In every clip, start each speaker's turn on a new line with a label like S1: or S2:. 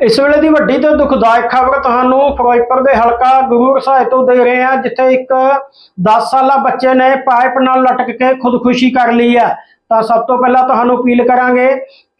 S1: ਇਸ ਵੇਲੇ ਦੀ ਵੱਡੀ ਤੇ ਦੁਖਦਾਇਕ ਖਬਰ ਤੁਹਾਨੂੰ ਫਿਰੋਜ਼ਪੁਰ ਦੇ ਹਲਕਾ ਗੁਰੂ ਸਾਹਿਬ ਤੋਂ ਦੇ ਰਹੇ ਹਾਂ, ਜਿੱਥੇ ਇੱਕ 10 ਸਾਲਾ ਬੱਚੇ ਨੇ ਪਾਈਪ ਨਾਲ ਲਟਕ ਕੇ ਖੁਦਕੁਸ਼ੀ ਕਰ ਲਈ ਹੈ। ਤਾਂ ਸਭ ਤੋਂ ਪਹਿਲਾਂ ਤੁਹਾਨੂੰ ਅਪੀਲ ਕਰਾਂਗੇ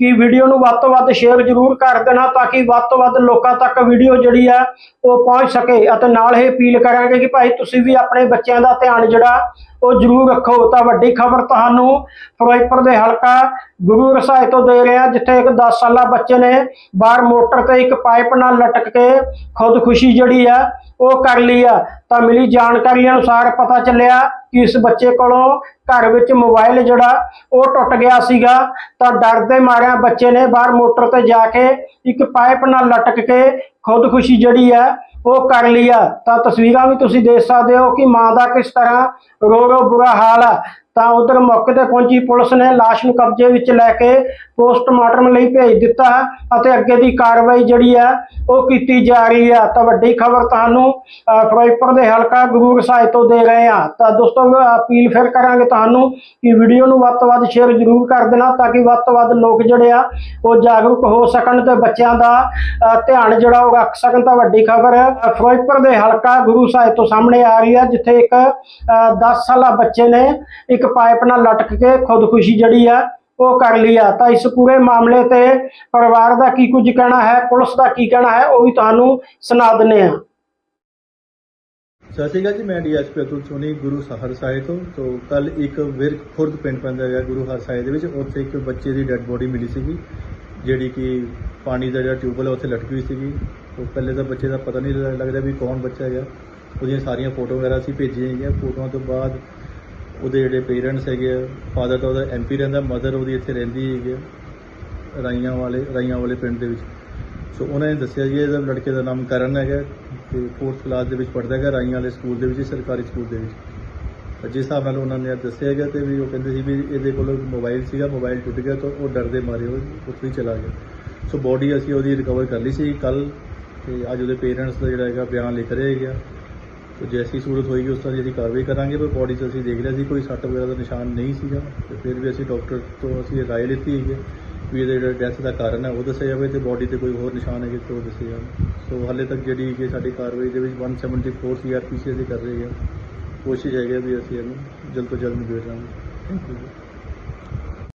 S1: ਕਿ ਵੀਡੀਓ ਨੂੰ ਵੱਧ ਤੋਂ ਵੱਧ ਸ਼ੇਅਰ ਜ਼ਰੂਰ ਕਰ ਦੇਣਾ ਤਾਂ ਕਿ ਵੱਧ ਤੋਂ ਵੱਧ ਲੋਕਾਂ ਤੱਕ ਵੀਡੀਓ ਜਿਹੜੀ ਆ ਉਹ ਪਹੁੰਚ ਸਕੇ ਅਤੇ ਨਾਲ ਹੀ ਅਪੀਲ ਕਰਾਂਗੇ ਕਿ ਭਾਈ ਤੁਸੀਂ ਵੀ ਆਪਣੇ ਬੱਚਿਆਂ ਦਾ ਧਿਆਨ ਜਿਹੜਾ ਉਹ ਜ਼ਰੂਰ ਰੱਖੋ। ਤਾਂ ਵੱਡੀ ਖਬਰ ਤੁਹਾਨੂੰ ਫਿਰੋਜ਼ਪੁਰ ਦੇ ਹਲਕਾ ਗੁਰੂ ਰਸਾਏ ਤੋਂ ਦੇ ਰਿਹਾ, ਜਿੱਥੇ ਇੱਕ 10 ਸਾਲਾ ਬੱਚੇ ਨੇ ਬਾਹਰ ਮੋਟਰ ਤੇ ਇੱਕ ਪਾਈਪ ਨਾਲ ਲਟਕ ਕੇ ਖੁਦਕੁਸ਼ੀ ਜਿਹੜੀ ਆ ਉਹ ਕਰ ਲਈ ਆ। ਤਾਂ ਮਿਲੀ ਜਾਣਕਾਰੀ ਅਨੁਸਾਰ ਪਤਾ ਚੱਲਿਆ ਕਿ ਇਸ ਬੱਚੇ ਕੋਲੋਂ ਘਰ ਵਿੱਚ ਮੋਬਾਈਲ ਜਿਹੜਾ, ਉਹ ਟੁੱਟ ਗਿਆ ਸੀਗਾ। ਤਾਂ ਡਰ ਦੇ ਮਾਰਿਆਂ ਬੱਚੇ ਨੇ ਬਾਹਰ ਮੋਟਰ ਤੇ ਜਾ ਕੇ ਇੱਕ ਪਾਈਪ ਨਾਲ ਲਟਕ ਕੇ ਖੁਦਕੁਸ਼ੀ ਜਿਹੜੀ ਆ, ਉਹ ਕਰ ਲਈ ਆ। ਤਾਂ ਤਸਵੀਰਾਂ ਵੀ ਤੁਸੀਂ ਦੇਖ ਸਕਦੇ ਹੋ ਕਿ ਮਾਂ ਦਾ ਕਿਸ ਤਰ੍ਹਾਂ ਰੋ ਰੋ ਬੁਰਾ ਹਾਲ ਆ। ਤਾਂ ਉਧਰ ਮੌਕੇ ਤੇ ਪਹੁੰਚੀ ਪੁਲਿਸ ਨੇ ਲਾਸ਼ ਨੂੰ ਕਬਜ਼ੇ ਵਿੱਚ ਲੈ ਕੇ ਪੋਸਟਮਾਰਟਮ ਲਈ ਭੇਜ ਦਿੱਤਾ ਅਤੇ ਅੱਗੇ ਦੀ ਕਾਰਵਾਈ ਜਿਹੜੀ ਹੈ ਉਹ ਕੀਤੀ ਜਾ ਰਹੀ ਹੈ। ਤਾਂ ਵੱਡੀ ਖਬਰ ਤੁਹਾਨੂੰ ਫਿਰੋਜ਼ਪੁਰ ਦੇ ਹਲਕਾ ਗੁਰੂ ਸਾਹਿਬ ਤੋਂ ਦੇ ਰਹੇ ਹਾਂ। ਤਾਂ ਦੋਸਤੋ ਅਪੀਲ ਫਿਰ ਕਰਾਂਗੇ ਤੁਹਾਨੂੰ ਕਿ ਵੀਡੀਓ ਨੂੰ ਵੱਧ ਤੋਂ ਵੱਧ ਸ਼ੇਅਰ ਜ਼ਰੂਰ ਕਰ ਦੇਣਾ ਤਾਂ ਕਿ ਵੱਧ ਤੋਂ ਵੱਧ ਲੋਕ ਜਿਹੜੇ ਆ, ਉਹ ਜਾਗਰੂਕ ਹੋ ਸਕਣ ਤੇ ਬੱਚਿਆਂ ਦਾ ਧਿਆਨ ਜਿਹੜਾ ਉਹ ਰੱਖ ਸਕਣ। ਤਾਂ ਵੱਡੀ ਖਬਰ ਫਿਰੋਜ਼ਪੁਰ ਦੇ ਹਲਕਾ ਗੁਰੂ ਸਾਹਿਬ ਤੋਂ ਸਾਹਮਣੇ ਆ ਰਹੀ ਹੈ, ਜਿੱਥੇ ਇੱਕ 10 ਸਾਲਾ ਬੱਚੇ ਨੇ ਇੱਕ ਪਾਈਪ ਨਾਲ ਲਟਕ ਕੇ ਖੁਦਕੁਸ਼ੀ ਜਿਹੜੀ ਆ ਉਹ ਕਰ ਲਈ ਤਾਂ ਇਸ ਪੂਰੇ ਮਾਮਲੇ ਤੇ ਪਰਿਵਾਰ ਦਾ ਕੀ ਕੁਝ ਕਹਿਣਾ ਹੈ, ਪੁਲਿਸ ਦਾ ਕੀ ਕਹਿਣਾ ਹੈ, ਉਹ ਵੀ ਤੁਹਾਨੂੰ ਸੁਣਾ ਦਿੰਨੇ ਆ
S2: ਸਤਿ ਸ਼੍ਰੀ ਅਕਾਲ ਜੀ, ਮੈਂ ਡੀਐਸਪੀ ਅਤੁਲ ਸੋਨੀ, ਗੁਰੂ ਸਹਰ ਸਾਹਿਬ ਤੋਂ। ਤੋਂ ਕੱਲ ਇੱਕ ਵਿਰਕ ਖੁਰਦ ਪਿੰਡ ਪੈਂਦਾ ਹੈਗਾ ਗੁਰੂ ਹਰ ਸਾਹਿਬ ਦੇ ਵਿੱਚ। ਉੱਥੇ ਇੱਕ ਬੱਚੇ ਦੀ ਡੈੱਡ ਬੋਡੀ ਮਿਲੀ ਸੀਗੀ, ਜਿਹੜੀ ਕਿ ਪਾਣੀ ਦਾ ਜਿਹੜਾ ਟਿਊਬਵੈਲ ਹੈ ਉੱਥੇ ਲਟਕੀ ਹੋਈ ਸੀਗੀ। ਤੋਂ ਪਹਿਲੇ ਤਾਂ ਬੱਚੇ ਦਾ ਪਤਾ ਨਹੀਂ ਲੱਗਦਾ ਵੀ ਕੌਣ ਬੱਚਾ ਹੈਗਾ। ਉਹਦੀਆਂ ਸਾਰੀਆਂ ਫੋਟੋ ਵਗੈਰਾ ਅਸੀਂ ਭੇਜੀਆਂ ਹੈਗੀਆਂ। ਫੋਟੋਆਂ ਤੋਂ ਬਾਅਦ ਉਹਦੇ ਜਿਹੜੇ ਪੇਰੈਂਟਸ ਹੈਗੇ ਆ ਫਾਦਰ ਤਾਂ ਉਹਦਾ ਐਮਪੀ ਰਹਿੰਦਾ ਮਦਰ ਉਹਦੀ ਇੱਥੇ ਰਹਿੰਦੀ ਹੈਗੀ ਹੈ, ਰਾਈਆਂ ਵਾਲੇ ਰਾਈਆਂ ਵਾਲੇ ਪਿੰਡ ਦੇ ਵਿੱਚ। ਸੋ ਉਹਨਾਂ ਨੇ ਦੱਸਿਆ ਜੀ ਇਹਦਾ ਲੜਕੇ ਦਾ ਨਾਮ ਕਰਨ ਹੈਗਾ ਤੇ 4th ਕਲਾਸ ਦੇ ਵਿੱਚ ਪੜ੍ਹਦਾ ਹੈਗਾ ਰਾਈਆਂ ਵਾਲੇ ਸਕੂਲ ਦੇ ਵਿੱਚ ਸਰਕਾਰੀ ਸਕੂਲ ਦੇ ਵਿੱਚ। ਜਿਸ ਹਿਸਾਬ ਨਾਲ ਉਹਨਾਂ ਨੇ ਦੱਸਿਆ ਹੈਗਾ ਤੇ ਵੀ ਉਹ ਕਹਿੰਦੇ ਸੀ ਵੀ ਇਹਦੇ ਕੋਲ ਮੋਬਾਈਲ ਸੀਗਾ ਮੋਬਾਈਲ ਟੁੱਟ ਗਿਆ ਤਾਂ ਉਹ ਡਰਦੇ ਮਾਰੇ ਉਹ ਉੱਥੇ ਹੀ ਚਲਾ ਗਿਆ। ਸੋ ਬੋਡੀ ਅਸੀਂ ਉਹਦੀ ਰਿਕਵਰ ਕਰ ਲਈ ਸੀ ਕੱਲ ਤੇ ਅੱਜ ਉਹਦੇ ਪੇਰੈਂਟਸ ਦਾ ਜਿਹੜਾ ਹੈਗਾ ਬਿਆਨ ਲਿਖ ਰਹੇ ਹੈਗੇ ਆ। ਤੇ ਜੈਸੀ ਸੂਰਤ ਹੋਏਗੀ, ਉਸ ਤਰ੍ਹਾਂ ਦੀ ਅਸੀਂ ਕਾਰਵਾਈ ਕਰਾਂਗੇ, ਪਰ ਬੋਡੀ 'ਚ ਅਸੀਂ ਦੇਖ ਲਿਆ ਸੀ, ਕੋਈ ਸੱਟ ਵਗੈਰਾ ਦਾ ਨਿਸ਼ਾਨ ਨਹੀਂ ਸੀਗਾ। ਤੇ ਫਿਰ ਵੀ ਅਸੀਂ ਡਾਕਟਰ ਤੋਂ ਅਸੀਂ ਰਾਏ ਲਿੱਤੀ ਹੈਗੀ ਹੈ ਵੀ ਇਹਦੇ ਜਿਹੜਾ ਡੈਥ ਦਾ ਕਾਰਨ ਹੈ, ਉਹ ਦੱਸਿਆ ਜਾਵੇ ਤੇ ਬੋਡੀ ਤੇ ਕੋਈ ਹੋਰ ਨਿਸ਼ਾਨ ਹੈਗੇ ਤੇ ਉਹ ਦੱਸਿਆ ਜਾਵੇ ਸੋ ਹਾਲੇ ਤੱਕ ਜਿਹੜੀ ਕਿ ਸਾਡੀ ਕਾਰਵਾਈ ਦੇ ਵਿੱਚ 174 ਸੀਆਰਪੀਸੀ ਅਸੀਂ ਕਰ ਰਹੇ ਹਾਂ। ਕੋਸ਼ਿਸ਼ ਹੈਗੀ ਹੈ ਵੀ ਅਸੀਂ ਇਹਨੂੰ ਜਲਦ ਤੋਂ ਜਲਦ ਨਿਬੇੜ ਲਾਂਗੇ। Thank you